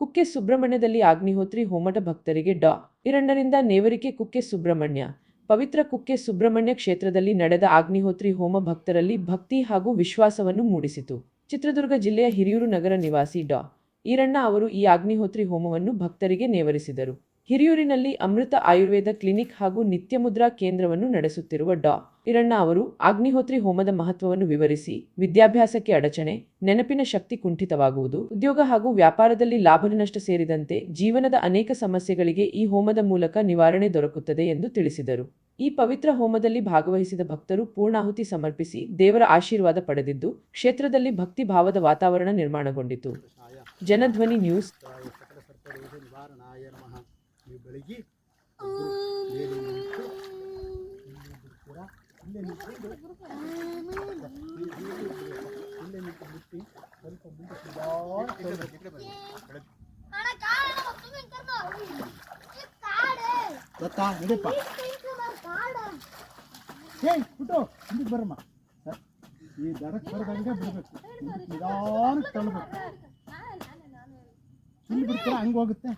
ಕುಕ್ಕೆ ಸುಬ್ರಹ್ಮಣ್ಯದಲ್ಲಿ ಅಗ್ನಿಹೋತ್ರಿ ಹೋಮದ ಭಕ್ತರಿಗೆ ಡಾ. ಇರಣ್ಣರಿಂದ ನೇವರಿಕೆ ಕುಕ್ಕೆ ಸುಬ್ರಹ್ಮಣ್ಯ. ಪವಿತ್ರ ಕುಕ್ಕೆ ಸುಬ್ರಹ್ಮಣ್ಯ ಕ್ಷೇತ್ರದಲ್ಲಿ ನಡೆದ ಅಗ್ನಿಹೋತ್ರಿ ಹೋಮ ಭಕ್ತರಲ್ಲಿ ಭಕ್ತಿ ಹಾಗೂ ವಿಶ್ವಾಸವನ್ನು ಮೂಡಿಸಿತು. ಚಿತ್ರದುರ್ಗ ಜಿಲ್ಲೆಯ ಹಿರಿಯೂರು ನಗರ ನಿವಾಸಿ ಡಾ. ಈರಣ್ಣ ಅವರು ಈ ಅಗ್ನಿಹೋತ್ರಿ ಹೋಮವನ್ನು ಭಕ್ತರಿಗೆ ನೇವರಿಸಿದರು. ಹಿರಿಯೂರಿನಲ್ಲಿ ಅಮೃತ ಆಯುರ್ವೇದ ಕ್ಲಿನಿಕ್ ಹಾಗೂ ನಿತ್ಯಮುದ್ರಾ ಕೇಂದ್ರವನ್ನು ನಡೆಸುತ್ತಿರುವ ಡಾ. ಇರಣ್ಣ ಅವರು ಅಗ್ನಿಹೋತ್ರಿ ಹೋಮದ ಮಹತ್ವವನ್ನು ವಿವರಿಸಿ, ವಿದ್ಯಾಭ್ಯಾಸಕ್ಕೆ ಅಡಚಣೆ, ನೆನಪಿನ ಶಕ್ತಿ ಕುಂಠಿತವಾಗುವುದು, ಉದ್ಯೋಗ ಹಾಗೂ ವ್ಯಾಪಾರದಲ್ಲಿ ಲಾಭ ನಷ್ಟ ಸೇರಿದಂತೆ ಜೀವನದ ಅನೇಕ ಸಮಸ್ಯೆಗಳಿಗೆ ಈ ಹೋಮದ ಮೂಲಕ ನಿವಾರಣೆ ದೊರಕುತ್ತದೆ ಎಂದು ತಿಳಿಸಿದರು. ಈ ಪವಿತ್ರ ಹೋಮದಲ್ಲಿ ಭಾಗವಹಿಸಿದ ಭಕ್ತರು ಪೂರ್ಣಾಹುತಿ ಸಮರ್ಪಿಸಿ ದೇವರ ಆಶೀರ್ವಾದ ಪಡೆದಿದ್ದು, ಕ್ಷೇತ್ರದಲ್ಲಿ ಭಕ್ತಿ ಭಾವದ ವಾತಾವರಣ ನಿರ್ಮಾಣಗೊಂಡಿತು. ಜನಧ್ವನಿ ನ್ಯೂಸ್. ನೀವು ಬೆಳಗ್ಗೆ ನಿಂತು ಇಲ್ಲೇ ಇಲ್ಲೇ ನಿಂತ್ಕೊಂಡು ಇಲ್ಲೇ ಸ್ವಲ್ಪ ಮುಂದೆ ಗೊತ್ತಾ? ಕಾಡ ಏಯ್ ಬಿಟ್ಟು ಹಿಂದಕ್ಕೆ ಬರಮ್ಮ. ಈ ದರಕ್ಕೆ ಬರ್ದಂಗೆ ಬಿಡಬೇಕು. ನಿಧಾನಕ್ಕೆ ತಳ್ಳಬೇಕು ಇಲ್ಲಿ ಬಿಡ್ತೀರಾ? ಹಂಗೆ ಹೋಗುತ್ತೆ?